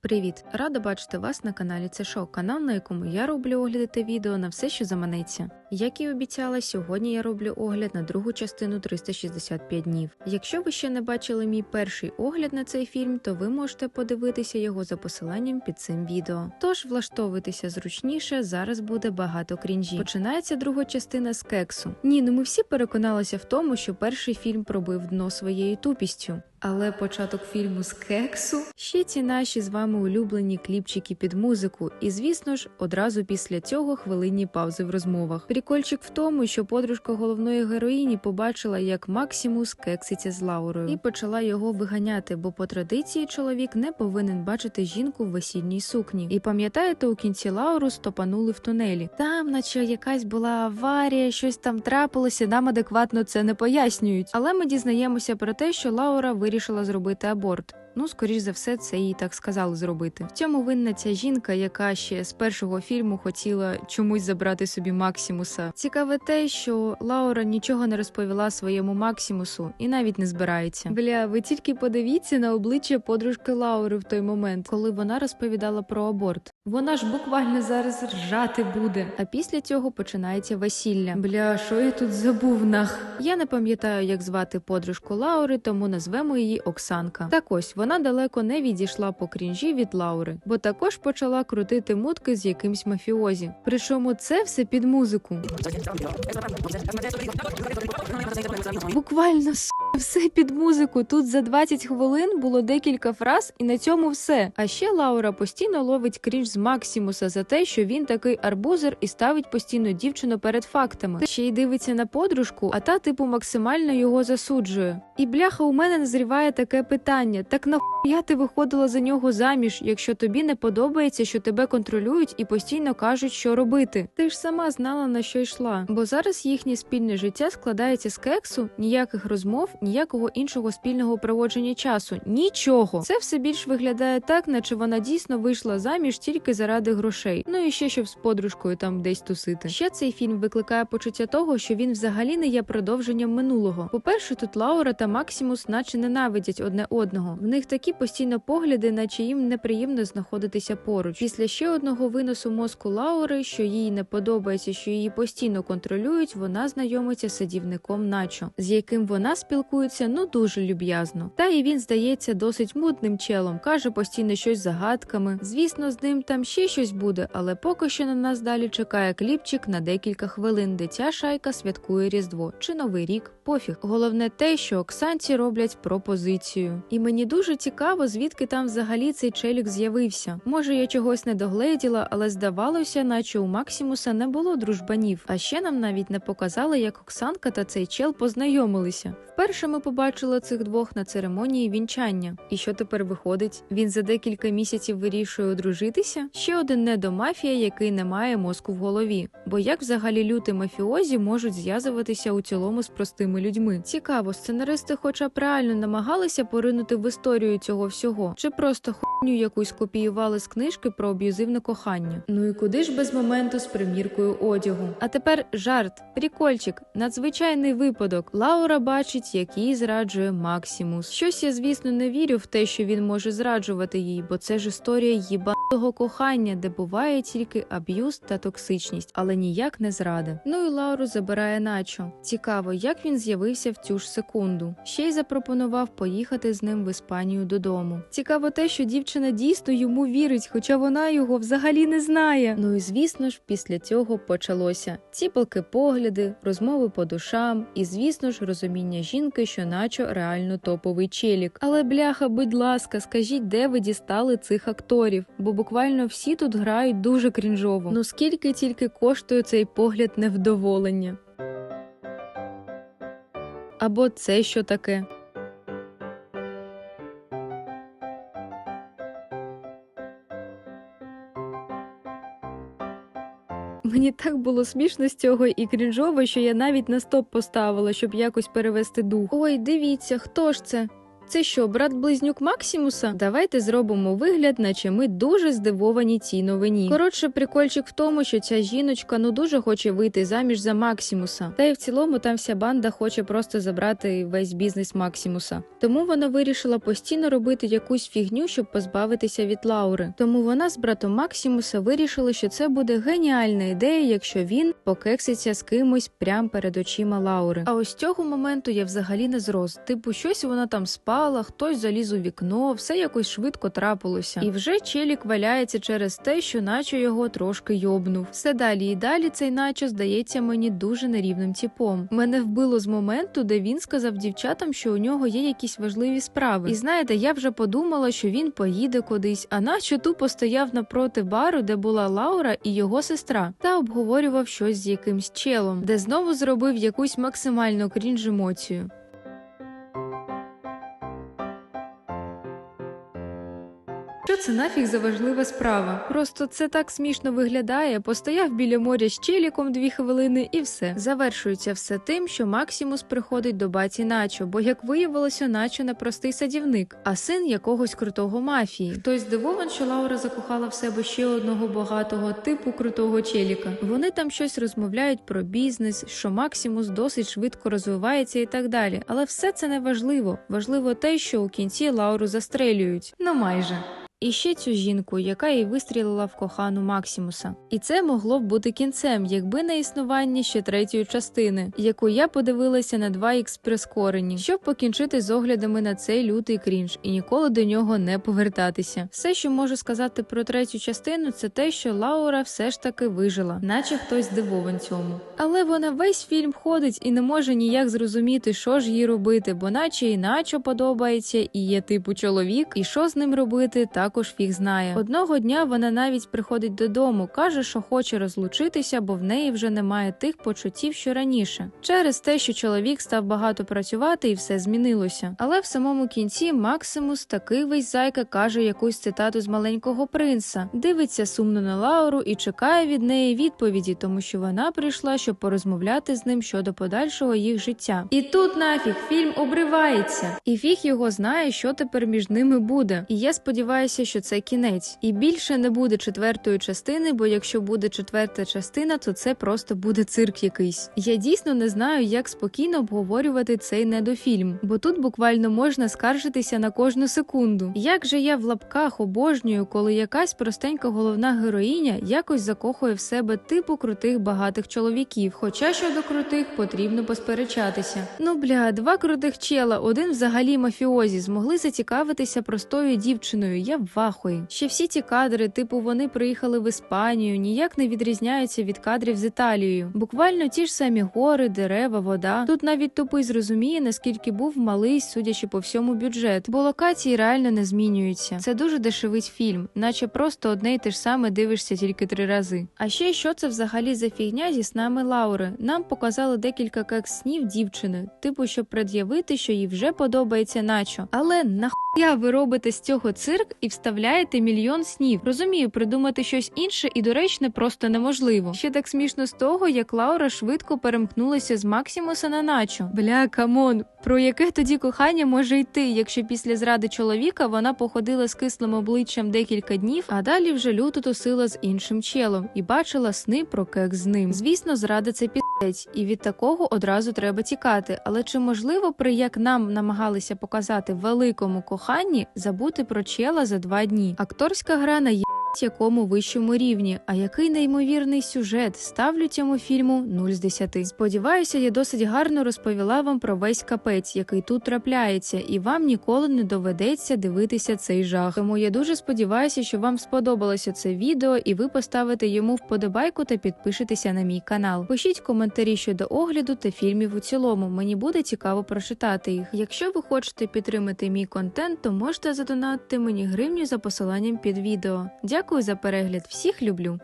Привіт! Рада бачити вас на каналі Це Шо, канал, на якому я роблю огляди та відео на все, що заманеться. Як і обіцяла, сьогодні я роблю огляд на другу частину 365 днів. Якщо ви ще не бачили мій перший огляд на цей фільм, то ви можете подивитися його за посиланням під цим відео. Тож влаштовуйтеся зручніше, зараз буде багато крінжі. Починається друга частина з кексу. Ні, ну ми всі переконалися в тому, що перший фільм пробив дно своєю тупістю. Але початок фільму з кексу ще ці наші з вами улюблені кліпчики під музику, і звісно ж, одразу після цього хвилинні паузи в розмовах. Прикольчик в тому, що подружка головної героїні побачила, як Максимус кекситься з Лаурою, і почала його виганяти, бо по традиції чоловік не повинен бачити жінку в весільній сукні. І пам'ятаєте, у кінці Лауру стопанули в тунелі. Там, наче якась була аварія, щось там трапилося. Нам адекватно це не пояснюють. Але ми дізнаємося про те, що Лаура вирішила зробити аборт. Ну, скоріш за все, це їй так сказали зробити. В цьому винна ця жінка, яка ще з першого фільму хотіла чомусь забрати собі Максимуса. Цікаве те, що Лаура нічого не розповіла своєму Максимусу і навіть не збирається. Бля, ви тільки подивіться на обличчя подружки Лаури в той момент, коли вона розповідала про аборт. Вона ж буквально зараз ржати буде. А після цього починається весілля. Бля, що я тут забув нах? Я не пам'ятаю, як звати подружку Лаури, тому назвемо її Оксанка. Так ось вона далеко не відійшла по крінжі від Лаури, бо також почала крутити мутки з якимсь мафіозі. Причому це все під музику. Буквально с**, все під музику. Тут за 20 хвилин було декілька фраз, і на цьому все. А ще Лаура постійно ловить крінж з Максимуса за те, що він такий арбузер і ставить постійно дівчину перед фактами. Ще й дивиться на подружку, а та, типу, максимально його засуджує. І бляха, у мене назріває таке питання: так нахуя ти виходила за нього заміж, якщо тобі не подобається, що тебе контролюють і постійно кажуть, що робити? Ти ж сама знала на що йшла. Бо зараз їхнє спільне життя складається з кексу, ніяких розмов, ніякого іншого спільного проводження часу. Нічого. Це все більш виглядає так, наче вона дійсно вийшла заміж тільки заради грошей. Ну і ще щоб з подружкою там десь тусити. Ще цей фільм викликає почуття того, що він взагалі не є продовженням минулого. По-перше, тут Лаура та Максимус, наче ненавидять одне одного. В них такі постійно погляди, наче їм неприємно знаходитися поруч. Після ще одного виносу мозку Лаури, що їй не подобається, що її постійно контролюють, вона знайомиться з садівником Начо, з яким вона спілкується ну дуже люб'язно. Та і він здається досить мутним челом, каже постійно щось загадками. Звісно, з ним там ще щось буде, але поки що на нас далі чекає кліпчик на декілька хвилин, де ця шайка святкує Різдво чи Новий рік. Пофіг. Головне те, що Оксанці роблять пропозицію. І мені дуже цікаво, звідки там взагалі цей челік з'явився. Може, я чогось не догледіла, але здавалося, наче у Максимуса не було дружбанів. А ще нам навіть не показали, як Оксанка та цей чел познайомилися. Вперше ми побачили цих двох на церемонії вінчання. І що тепер виходить? Він за декілька місяців вирішує одружитися? Ще один недомафія, який не має мозку в голові. Бо як взагалі люти мафіозі можуть зв'язуватися у цілому з простими людьми? Цікаво, сценаристи, хоча б реально намагалися поринути в історію цього всього, чи просто хуйню якусь копіювали з книжки про аб'юзивне кохання. Ну і куди ж без моменту з приміркою одягу? А тепер жарт, прикольчик, надзвичайний випадок. Лаура бачить, як їй зраджує Максимус. Щось я, звісно, не вірю в те, що він може зраджувати їй, бо це ж історія їбаного кохання, де буває тільки аб'юз та токсичність, але ніяк не зради. Ну і Лауру забирає начо. Цікаво, як він з'явився в цю ж секунду. Ще й запропонував поїхати з ним в Іспанію додому. Цікаво те, що дівчина дійсно йому вірить, хоча вона його взагалі не знає. Ну і звісно ж, після цього почалося ціпалки погляди, розмови по душам, і звісно ж, розуміння жінки, що начо реально топовий челік. Але бляха, будь ласка, скажіть, де ви дістали цих акторів? Бо буквально всі тут грають дуже крінжово. Ну скільки тільки коштує цей погляд невдоволення? Або це що таке? Мені так було смішно з цього і крінжово, що я навіть на стоп поставила, щоб якось перевести дух. Ой, дивіться, хто ж це? Це що, брат близнюк Максимуса? Давайте зробимо вигляд, наче ми дуже здивовані цій новині. Коротше, прикольчик в тому, що ця жіночка ну дуже хоче вийти заміж за Максимуса. Та й в цілому там вся банда хоче просто забрати весь бізнес Максимуса. Тому вона вирішила постійно робити якусь фігню, щоб позбавитися від Лаури. Тому вона з братом Максимуса вирішила, що це буде геніальна ідея, якщо він покекситься з кимось прямо перед очима Лаури. А ось цього моменту я взагалі не зрос. Типу, щось вона там спала, хтось заліз у вікно, все якось швидко трапилося. І вже челік валяється через те, що наче його трошки йобнув. Все далі і далі цей наче здається мені дуже нерівним типом. Мене вбило з моменту, де він сказав дівчатам, що у нього є якісь важливі справи. І знаєте, я вже подумала, що він поїде кудись, а наче тупо стояв напроти бару, де була Лаура і його сестра, та обговорював щось з якимсь челом, де знову зробив якусь максимально крінж емоцію. Це нафіг за важлива справа? Просто це так смішно виглядає. Постояв біля моря з челіком дві хвилини, і все завершується все тим, що Максимус приходить до баті Начо, бо як виявилося, Начо не простий садівник, а син якогось крутого мафії. Хтось здивований, що Лаура закохала в себе ще одного багатого типу крутого челіка. Вони там щось розмовляють про бізнес, що Максимус досить швидко розвивається і так далі. Але все це не важливо. Важливо те, що у кінці Лауру застрелюють. Ну майже. І ще цю жінку, яка їй вистрілила в кохану Максимуса. І це могло б бути кінцем, якби не існування ще третьої частини, яку я подивилася на 2х прискоренні, щоб покінчити з оглядами на цей лютий крінж і ніколи до нього не повертатися. Все, що можу сказати про третю частину, це те, що Лаура все ж таки вижила, наче хтось здивован цьому. Але вона весь фільм ходить і не може ніяк зрозуміти, що ж їй робити, бо наче і наче подобається, і є типу чоловік, і що з ним робити, також фіг знає. Одного дня вона навіть приходить додому, каже, що хоче розлучитися, бо в неї вже немає тих почуттів, що раніше, через те, що чоловік став багато працювати і все змінилося. Але в самому кінці Максимус такий весь зайка каже якусь цитату з маленького принца, дивиться сумно на Лауру і чекає від неї відповіді, тому що вона прийшла, щоб порозмовляти з ним щодо подальшого їх життя. І тут нафіг фільм обривається, і фіг його знає, що тепер між ними буде. І я сподіваюся, що це кінець. І більше не буде четвертої частини, бо якщо буде четверта частина, то це просто буде цирк якийсь. Я дійсно не знаю, як спокійно обговорювати цей недофільм, бо тут буквально можна скаржитися на кожну секунду. Як же я в лапках обожнюю, коли якась простенька головна героїня якось закохує в себе типу крутих багатих чоловіків. Хоча щодо крутих потрібно посперечатися. Ну бля, два крутих чела, один взагалі мафіозі, змогли зацікавитися простою дівчиною. Я в. Ще всі ці кадри, типу, вони приїхали в Іспанію, ніяк не відрізняються від кадрів з Італією. Буквально ті ж самі гори, дерева, вода. Тут навіть тупий зрозуміє, наскільки був малий, судячи по всьому бюджет, бо локації реально не змінюються. Це дуже дешевий фільм, наче просто одне й те ж саме дивишся тільки три рази. А ще що це взагалі за фігня зі снами Лаури? Нам показали декілька кекс снів дівчини, типу, щоб пред'явити, що їй вже подобається начо. Але нахуя ви робите з цього цирк і вставляєте мільйон снів? Розумію, придумати щось інше і доречне просто неможливо. Ще так смішно з того, як Лаура швидко перемкнулася з Максимуса на начо. Бля, камон, про яке тоді кохання може йти, якщо після зради чоловіка вона походила з кислим обличчям декілька днів, а далі вже люто тусила з іншим челом і бачила сни про кекс з ним. Звісно, зрада це пі***ець, і від такого одразу треба тікати. Але чи можливо, при як нам намагалися показати великому коханні, забути про чела за два дні? Акторська гра на якому вищому рівні, а який неймовірний сюжет ставлю цьому фільму 0 з 10. Сподіваюся, я досить гарно розповіла вам про весь капець, який тут трапляється, і вам ніколи не доведеться дивитися цей жах. Тому я дуже сподіваюся, що вам сподобалося це відео, і ви поставите йому вподобайку та підпишетеся на мій канал. Пишіть коментарі щодо огляду та фільмів у цілому. Мені буде цікаво прочитати їх. Якщо ви хочете підтримати мій контент, то можете задонатити мені гривню за посиланням під відео. Дякую за перегляд, всіх люблю!